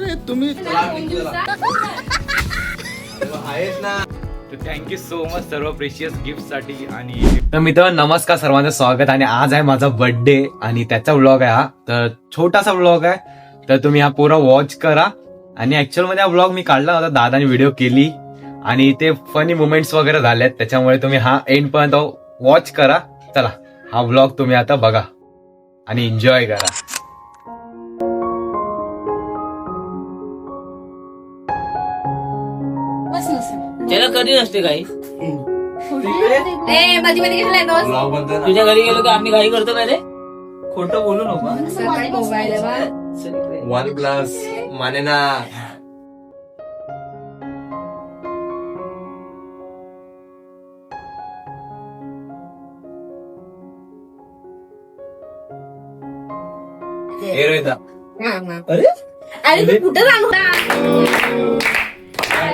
अरे तुम्ही आहेस ना. थँक्यू सो मच सर्व प्रेशियस गिफ्टसाठी आणि तर मित्र नमस्कार सर्वांचं स्वागत आणि आज आहे माझा बर्थडे आणि त्याचा व्लॉग आहे हा. तर छोटासा व्लॉग आहे. तर तुम्ही हा पुरा वॉच करा. आणि ऍक्च्युअलमध्ये हा व्लॉग मी काढला होता दादाने व्हिडिओ केली. आणि ते फनी मुमेंट्स वगैरे झालेत त्याच्यामुळे तुम्ही हा एंड पर्यंत वॉच करा. चला हा व्लॉग तुम्ही आता बघा. आणि एन्जॉय करा. त्याला कधी नसते काही. ए मध्ये मध्ये घेतलाय दोस्त ब्लॉग बनतोय ना तुझ्या घरी गेलो की आम्ही घाई करतो काय रे. खोटं बोलू नको. सकाळी मोबाईल वन प्लस माने ना हे. रोहिता अरे तू कुठं जाणार?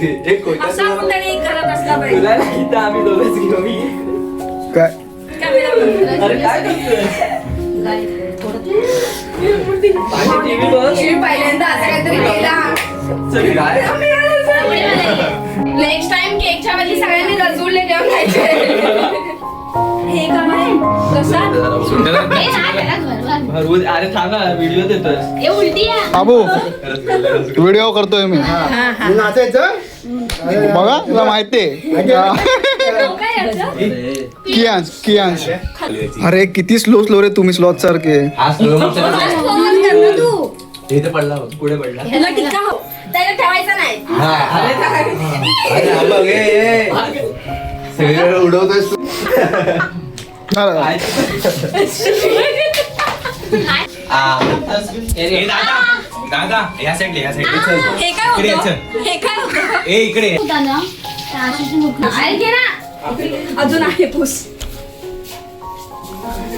एक कोयता असा कुठे करत असला पाहिजे आम्ही दोघंच घेऊ काय अरे काय टीव्ही बघ मी पहिल्यांदा असं काहीतरी केला सगळी काय नेक्स्ट टाइम केकच्या सगळ्यांनी रसगुल्ले घेऊन खायचे हे काय कसा भरवून अरे थांबा व्हिडिओ उलटी आहे बाबू व्हिडिओ करतोय मी. बघा तुला माहितीये कियांश कियांश. अरे. किती स्लो स्लो रे तुम्ही स्लॉथ सारखे हा स्लो मोशन तू. इथे पडला बघ, पुढे पडला. ह्याला टिक्का हो. त्याला ठेवायचं नाही. हा. अरे काय अरे हा बघ ए, ए. सगळीकडे उडवतोयस तू. दादा या साईडला या साईडला हे काय इकडे होतं यायचं. हे काय होतं ए इकडे ये. आहे घे ना अजून आहे पूस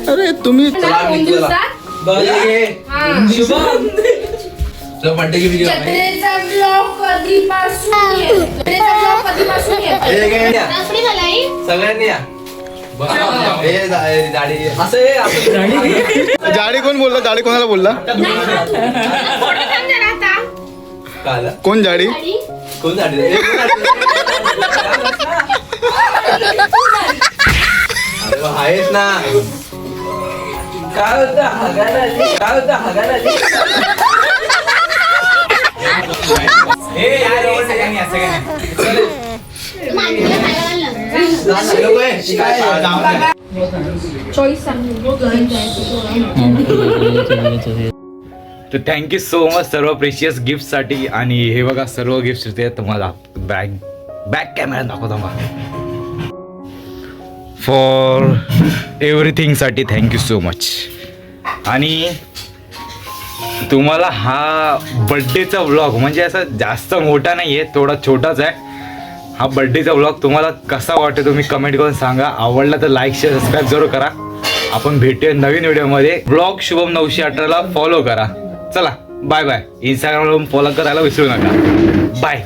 अरे तुम्ही चला, दोन मी तुला. दिवसात बघ ये, ये. हा. शुभम तुला बर्थडे गिफ्ट घेऊ जत्रेचा ब्लॉग कधीपासून येतो? जत्रेचा ब्लॉग कधीपासून येतो? ए, घे, या. सगळ्यांनी या जाडी कोण बोलला? जाडी कोणाला बोलला? कोण जाडी कोण आहेस ना. काय होतं? हगायला काय होतं? हगायला आली ए या जवळ सगळ्यांनी या सगळ्यांनी नको आहे. काय? तर थँक्यू सो मच सर्व प्रेशियस गिफ्टसाठी. आणि हे बघा सर्व गिफ्ट होते तुम्हाला बॅग बॅक कॅमेरा दाखवतो मग फॉर एव्हरीथिंगसाठी थँक्यू सो मच आणि तुम्हाला हा बड्डेचा व्लॉग म्हणजे असा जास्त मोठा नाही आहे थोडा छोटाच आहे. हा बड्डेचा ब्लॉग तुम्हाला कसा वाटतो तुम्ही कमेंट करून सांगा. आवडला तर लाईक शेअर सबस्क्राईब जरूर करा. आपण भेटूया नवीन व्हिडिओमध्ये ब्लॉग शुभम नऊशे अठराला फॉलो करा. चला बाय बाय इंस्टाग्रामवरून फॉलो करायला विसरू नका. बाय